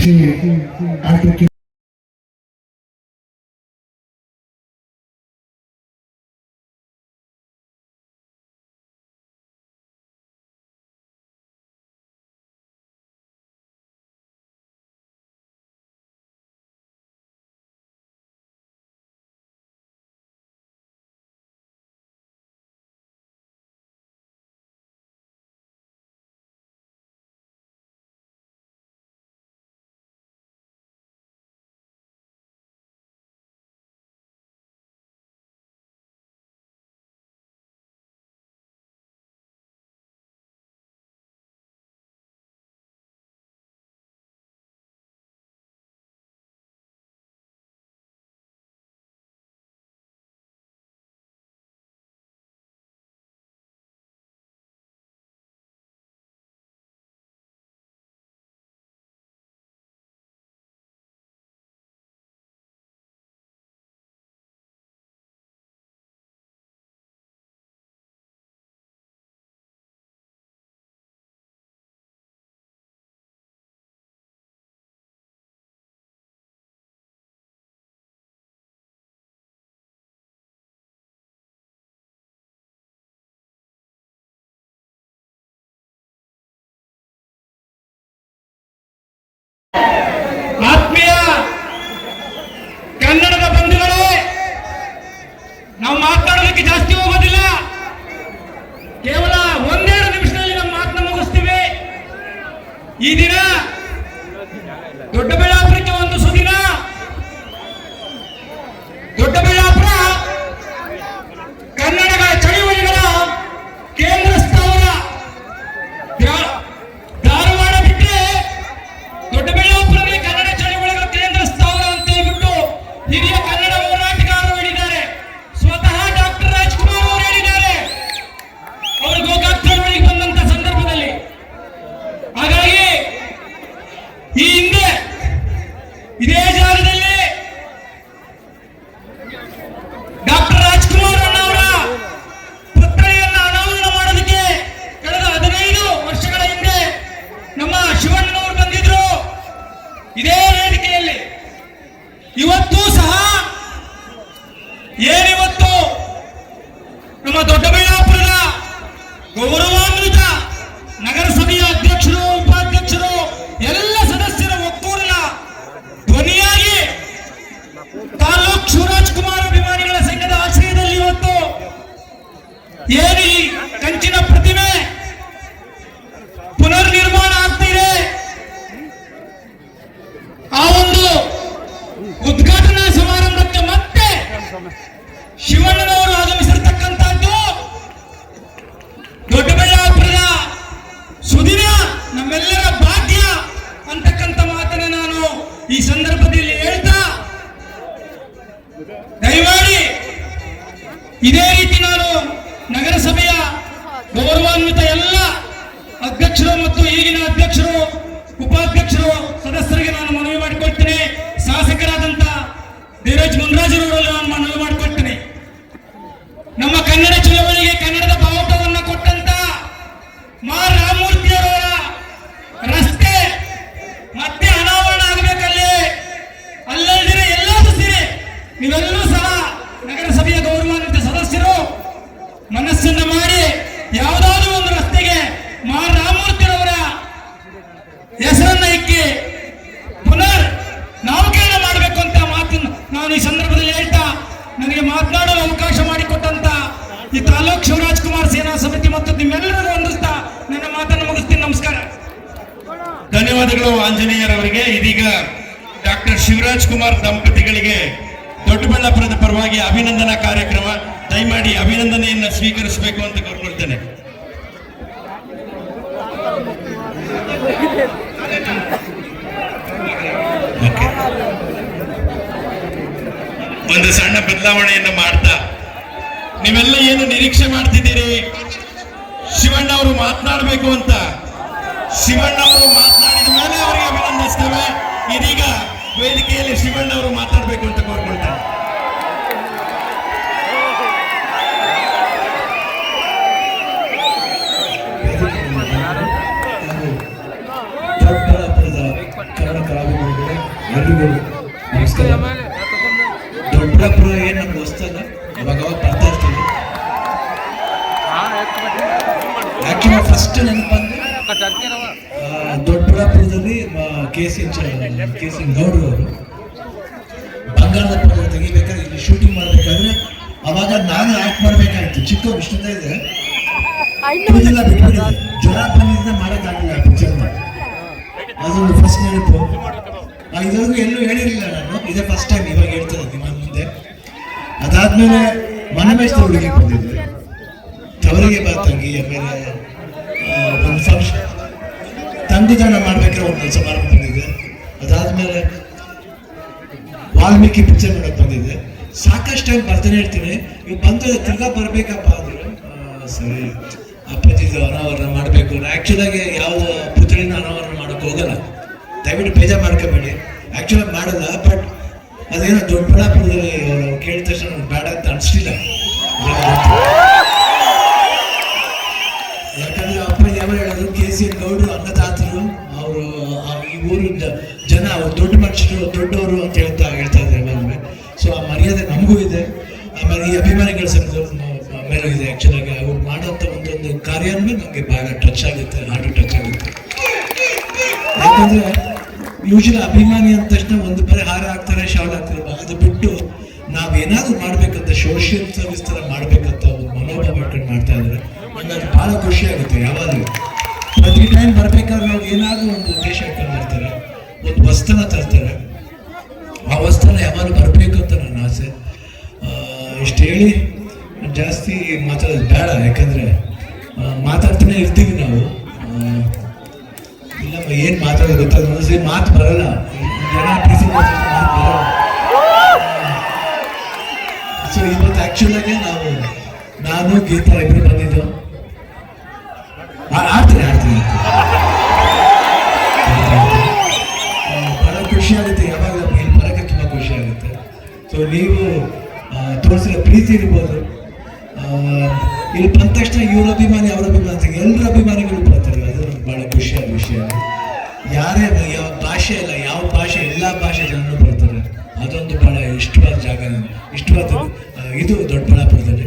Shri doctor ನಾವು ಮಾತನಾಡೋದಕ್ಕೆ ಜಾಸ್ತಿ ಹೋಗೋದಿಲ್ಲ. ಕೇವಲ ಒಂದೆರಡು ನಿಮಿಷದಲ್ಲಿ ನಮ್ಮ ಮಾತನ್ನ ಮುಗಿಸ್ತೀವಿ. ಈ ದಿನ ಗೌರವಾನ್ವಿತ ನಗರಸಭೆಯ ಅಧ್ಯಕ್ಷರು ಉಪಾಧ್ಯಕ್ಷರು ಎಲ್ಲ ಸದಸ್ಯರ ಒಕ್ಕೂಟದ ಧ್ವನಿಯಾಗಿ ತಾಲೂಕ್ ಶಿವರಾಜ್ ಕುಮಾರ್ ಅಭಿಮಾನಿಗಳ ಸಂಘದ ಆಶ್ರಯದಲ್ಲಿ ಇವತ್ತು ಏನು ಈ ಕಂಚಿನ ಪ್ರತಿಮೆ ಪುನರ್ ನಿರ್ಮಾಣ ಆಗ್ತಿದೆ ಆ ಒಂದು ಉದ್ಘಾಟನಾ ಸಮಾರಂಭಕ್ಕೆ ಮತ್ತೆ ಶಿವಣ್ಣನವರು ಆಗಮಿಸಿರ್ತಕ್ಕಂಥದ್ದು ದೊಡ್ಡಬಳ್ಳಾಪುರದ ಸುದಿನ ನಮ್ಮೆಲ್ಲರ ಭಾಗ್ಯ ಅಂತಕ್ಕಂಥ ಮಾತನ್ನ ನಾನು ಈ ಸಂದರ್ಭದಲ್ಲಿ ಹೇಳ್ತಾ ದಯಮಾಡಿ ಇದೇ ರೀತಿ ನಾನು ನಗರಸಭೆಯ ಗೌರವಾನ್ವಿತ ಎಲ್ಲ ಅಧ್ಯಕ್ಷರು ಮತ್ತು ಈಗಿನ ಅಧ್ಯಕ್ಷರು, ಉಪಾಧ್ಯಕ್ಷರು, ಸದಸ್ಯರಿಗೆ ನಾನು ಮನವಿ ಮಾಡಿಕೊಳ್ತೇನೆ. ಶಾಸಕರಾದಂತ ಧೀರಜ್ ಮುನ್ರಾಜರವರಲ್ಲಿ ನಾನು ಮಾಡಿಕೊಳ್ತೇನೆ ನಮ್ಮ ಕನ್ನಡ ಚಳವಳಿಗೆ ಕನ್ನಡದ ಬಾವುಟವನ್ನ ಕೊಟ್ಟಂತ ಮಾ ರಾಮಮೂರ್ತಿಯವರ ರಸ್ತೆ ಮತ್ತೆ ಅನಾವರಣ ಆಗಬೇಕಲ್ಲಿ ಅಲ್ಲದಿರೆ ಎಲ್ಲಾದ್ರೂ ಸೇರಿ ನೀವೆಲ್ಲರೂ ಸಹ ನಗರಸಭೆಯ ಗೌರವಾನ್ವಿತ ಸದಸ್ಯರು ಮನಸ್ಸನ್ನ ಮಾಡಿ ಯಾವುದಾದ್ರೂ ಒಂದು ರಸ್ತೆಗೆ ಮಾ ರಾಮಮೂರ್ತಿರವರ ಹೆಸರನ್ನ ಇಕ್ಕಿ ಪುನರ್ ನಾಮಕರಣ ಮಾಡಬೇಕು ಅಂತ ಮಾತನ್ನು ನಾನು ಈ ಸಂದರ್ಭದಲ್ಲಿ ಹೇಳ್ತಾ ನನಗೆ ಮಾತನಾಡಲು ಅವಕಾಶ ಮಾಡಿಕೊಟ್ಟಂತ ಈ ತಾಲೂಕ್ ಶಿವರಾಜ್ ಕುಮಾರ್ ಸೇನಾ ಸಮಿತಿ ಮತ್ತು ನಿಮ್ಮೆಲ್ಲರಿಗೂ ವಂದಿಸ್ತಾ ನನ್ನ ಮಾತನ್ನು ಮುಗಿಸ್ತೀನಿ ನಮಸ್ಕಾರ ಧನ್ಯವಾದಗಳು ಆಂಜನೇಯರವರಿಗೆ. ಇದೀಗ ಡಾಕ್ಟರ್ ಶಿವರಾಜ್ ಕುಮಾರ್ ದಂಪತಿಗಳಿಗೆ ದೊಡ್ಡಬಳ್ಳಾಪುರದ ಪರವಾಗಿ ಅಭಿನಂದನಾ ಕಾರ್ಯಕ್ರಮ. ದಯಮಾಡಿ ಅಭಿನಂದನೆಯನ್ನು ಸ್ವೀಕರಿಸಬೇಕು ಅಂತ ಕೋರ್ಕೊಳ್ತೇನೆ. ಒಂದು ಸಣ್ಣ ಬದಲಾವಣೆಯನ್ನು ಮಾಡ್ತಾ. ನೀವೆಲ್ಲ ಏನು ನಿರೀಕ್ಷೆ ಮಾಡ್ತಿದ್ದೀರಿ? ಶಿವಣ್ಣ ಅವರು ಮಾತನಾಡಬೇಕು ಅಂತ. ಶಿವಣ್ಣ ಅವರು ಇದೀಗ ವೇದಿಕೆಯಲ್ಲಿ ಶಿವಣ್ಣ ಅವರು ಮಾತಾಡಬೇಕು ಅಂತ ಕೋರ್ಕೊಳ್ತಾರೆ. ಕನ್ನಡ ಕಲಾವಿದರು ಎಲ್ರಿಗೂ ನಮಸ್ಕಾರ ದೊಡ್ಡಬಳ್ಳಾಪುರ ಏನು ನಮ್ಗೆ ಹೊಸ್ತಲ್ಲ ಅವಾಗ ಬರ್ತಾ ಇರ್ತೀವಿ. ಯಾಕೆ ಫಸ್ಟ್ ನೆನಪಂದ್ರೆ ಆ, ದೊಡ್ಡಬಳ್ಳಾಪುರದಲ್ಲಿ ಗೌಡ್ರು ಅವರು ಬಂಗಾರದ ಪದ ತೆಗಿಬೇಕಾದ್ರೆ ಇಲ್ಲಿ ಶೂಟಿಂಗ್ ಮಾಡ್ಬೇಕಾದ್ರೆ ಅವಾಗ ನಾನು ಆಕ್ಟ್ ಮಾಡ್ಬೇಕಾಗಿತ್ತು ಚಿಕ್ಕ ಇಷ್ಟದ ಇದೆ. ಜ್ವರ ಬಂದಿದ್ದ ಮಾಡೋಕ್ಕಾಗಲಿಲ್ಲ ಪಿಕ್ಚರ್ನ ಅದೊಂದು ಫಸ್ಟ್ ನೆನಪು. ಇದುವರೆಗೂ ಎಲ್ಲೂ ಹೇಳಿರಲಿಲ್ಲ ನಾನು. ಇದೇ ಫಸ್ಟ್ ಟೈಮ್ ಇವಾಗ ಹೇಳ್ತಾರೆ ನಿಮ್ಮ ಮುಂದೆ. ಅದಾದ್ಮೇಲೆ ಮನಮೇಶ್ ಹುಡುಗಿ ಬಂದಿದ್ದೆ. ತವರಿಗೆ ಬಾ ತಂಗಿ, ಆಮೇಲೆ ಒಂದು ಫಂಕ್ಷನ್ ತಂಗುದಾನ ಮಾಡ್ಬೇಕಾದ್ರೆ ಒಂದು ಕೆಲಸ ಮಾಡಕ್ ಬಂದಿದ್ದೆ ಅದಾದ್ಮೇಲೆ ವಾಲ್ಮೀಕಿ ಪಿಕ್ಚರ್ ನೋಡಕ್ ಬಂದಿದ್ದೆ. ಸಾಕಷ್ಟು ಟೈಮ್ ಬರ್ತಾನೆ ಇರ್ತೀನಿ ಇವ್ ಬಂದ್ರೆ ತಿರ್ಗಾ ಬರ್ಬೇಕಪ್ಪ ಅಂದ್ರೆ. ಸರಿ. ಅಪ್ಪಾಜಿದು ಅನಾವರಣ ಮಾಡಬೇಕು. ಆಕ್ಚುಲ್ ಆಗಿ ಯಾವ ಪುತ್ರಿನ ಅನಾವರಣ ಮಾಡಕ್ ಹೋಗಲ್ಲ. ದಯವಿಟ್ಟು ಬೇಜಾರು ಮಾಡ್ಕೋಬೇಡಿ. ಆಕ್ಚುಲ್ ಆಗಿ ಮಾಡಲ್ಲ ಬಟ್ ಅದೇನೋ ದೊಡ್ಡಬಳ್ಳಾಪುರದಲ್ಲಿ ಕೇಳಿದ ತಕ್ಷಣ ಬೇಡ ಅಂತ ಅನಿಸ್ಲಿಲ್ಲ. ಅವ್ರು ದೊಡ್ಡವರು ಅಂತ ಹೇಳ್ತಾ ಹೇಳ್ತಾ ಇದ್ದಾರೆ ಮೇಲೆ ಸೊ ಆ ಮರ್ಯಾದೆ ನಮಗೂ ಇದೆ. ಆಮೇಲೆ ಈ ಅಭಿಮಾನಿಗಳ ಸಂಘದ ಮೇಲೂ ಇದೆ. ಆ್ಯಕ್ಚುಲಾಗಿ ಅವ್ರು ಮಾಡೋಂಥ ಒಂದೊಂದು ಕಾರ್ಯ ನಮಗೆ ಭಾಳ ಟಚ್ ಆಗುತ್ತೆ ಹಾಡು ಟಚ್ ಆಗುತ್ತೆ. ಯಾಕಂದರೆ ಯೂಶಲಿ ಅಭಿಮಾನಿ ಅಂದ ತಕ್ಷಣ ಒಂದು ಬರೀ ಹಾರ ಹಾಕ್ತಾರೆ ಶಾಲ್ ಹಾಕ್ತಾರೆ ಅದು ಬಿಟ್ಟು ನಾವೇನಾದ್ರೂ ಮಾಡ್ಬೇಕಂತ ಸೋಷಿಯಲ್ ಸರ್ವಿಸ್ ಥರ ಮಾಡ್ಬೇಕಂತ ಒಂದು ಮನೋಭಾವ ಇಟ್ಕೊಂಡು ಮಾಡ್ತಾ ಇದ್ದಾರೆ. ನನಗೆ ಅದು ಬಹಳ ಖುಷಿ ಆಗುತ್ತೆ ಯಾವಾಗಲೂ. ಪ್ರತಿ ಟೈಮ್ ಬರಬೇಕಾದ್ರೆ ಅವ್ರು ಏನಾದ್ರೂ ಒಂದು ಉದ್ದೇಶ ಇಟ್ಕೊಂಡು ಬರ್ತಾರೆ ಒಂದು ವಸ್ತುನ ತರ್ತಾರೆ. ಆ ವಸ್ತುನ ಯಾವಾಗ ಬರಬೇಕು ಅಂತ ನನ್ನ ಆಸೆ. ಇಷ್ಟು ಹೇಳಿ ಜಾಸ್ತಿ ಮಾತಾಡೋದು ಬೇಡ, ಯಾಕಂದ್ರೆ ಮಾತಾಡ್ತಾನೆ ಇರ್ತೀವಿ ನಾವು. ಇಲ್ಲ ಏನು ಮಾತಾಡೋದು ಗೊತ್ತಾಗ ಮಾತು ಬರಲ್ಲ. ಜನ ಸೊ ಇವತ್ತು ಆ್ಯಕ್ಚುಲಾಗೆ ನಾವು, ನಾನು, ಗೀತಾ ಇಬ್ಬರು ಬಂದಿದ್ದು. ಆಡ್ತೀನಿ ನೀವು ತೋರಿಸಿದ ಪ್ರೀತಿ ಇರ್ಬೋದು. ಇಲ್ಲಿ ಬಂದ ತಕ್ಷಣ ಇವ್ರ ಅಭಿಮಾನಿ, ಅವರ ಅಭಿಮಾನಿ ಎಲ್ಲರ ಅಭಿಮಾನಿಗಳು ಬರ್ತಾರೆ. ಅದು ಬಹಳ ಖುಷಿಯಾದ ವಿಷಯ. ಯಾರೇ ಯಾವ ಭಾಷೆ ಇಲ್ಲ, ಯಾವ ಭಾಷೆ, ಎಲ್ಲ ಭಾಷೆ ಜನರು ಬರ್ತಾರೆ. ಅದೊಂದು ಬಹಳ ಇಷ್ಟವಾದ ಜಾಗ. ಇಷ್ಟವಾದ ಇದು. ದೊಡ್ಡಬಳ್ಳಾಪುರದಲ್ಲಿ.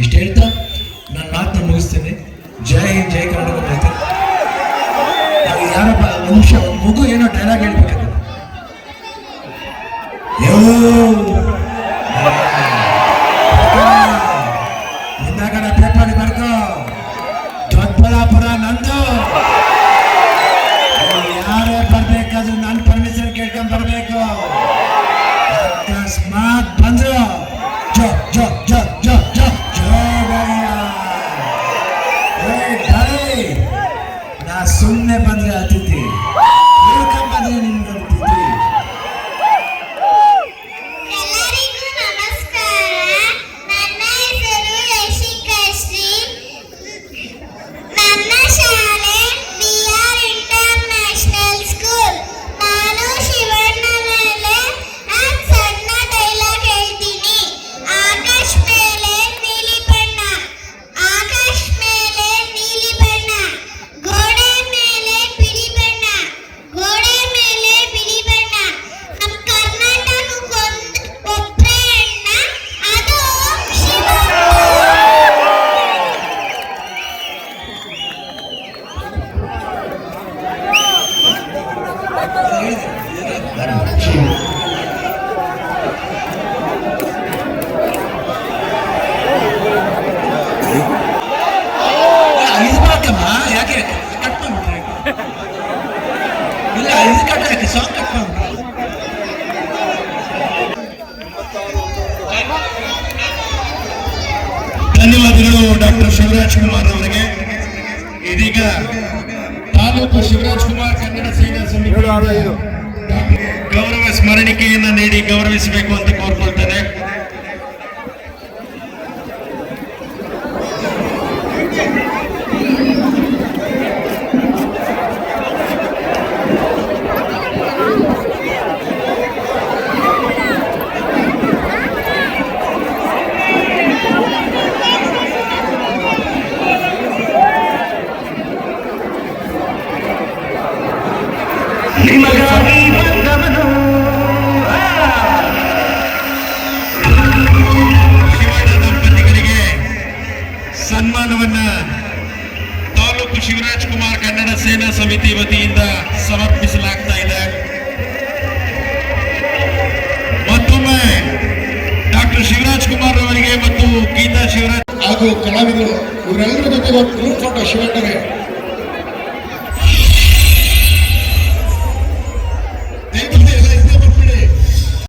ಇಷ್ಟು ಹೇಳ್ತಾ ನಾನು ಮಾತನ್ನ ಮುಗಿಸ್ತೇನೆ. ಜಯ ಹಿಂದ್, ಜೈ ಕರ್ನಾಟಕ ಯಾರಪ್ಪ, ಒಂದು ಮಗು ಏನೋ ಡೈಲಾಗ್ ಹೇಳ್ಬೇಕಾದ್ರೆ ಯೋ ಮುಂದಾಗಡೆ ಪೇಪರ್ ಬರ್ಕೋ ದೊಡ್ಡಬಳ್ಳಾಪುರ ನಂದು ಯಾರೇ ಬರ್ಬೇಕಾದ್ರೂ ನಾನು ಪರ್ಮಿಷನ್ ಕೇಳ್ಕೊಂಡ್ ಬರ್ಬೇಕು ಅಕಸ್ಮಾತ್ ಬಂದ್ರು ಜೋ ಜೋ ಜೋ ಜೋ ಜೋ ಜೋಗಯ್ಯ ಏ ದಾರಿ ನಾ ಸುಮ್ಮನೆ ಬಂದ್ರೆ ಶಿವರಾಜ್ ಕುಮಾರ್ ಅವರಿಗೆ ಇದೀಗ ತಾಲೂಕು ಶಿವರಾಜ್ ಕುಮಾರ್ ಕನ್ನಡ ಸೇನಾ ಸಮಿತಿ ಗೌರವ ಸ್ಮರಣಿಕೆಯನ್ನ ನೀಡಿ ಗೌರವಿಸಬೇಕು ಅಂತ ಕೋರ್ಕೊಳ್ತೇನೆ. ಸಮಿತಿ ವತಿಯಿಂದ ಸಮರ್ಪಿಸಲಾಗ್ತಾ ಇದೆ. ಮತ್ತೊಮ್ಮೆ ಡಾಕ್ಟರ್ ಶಿವರಾಜ್ ಕುಮಾರ್ ಅವರಿಗೆ ಮತ್ತು ಗೀತಾ ಶಿವರಾಜ್ ಹಾಗೂ ಕಲಾವಿದರು ಇವರೆಲ್ಲರ ಜೊತೆ ಒಂದು ಫೋಟೋ ಶಿವಣ್ಣವೇ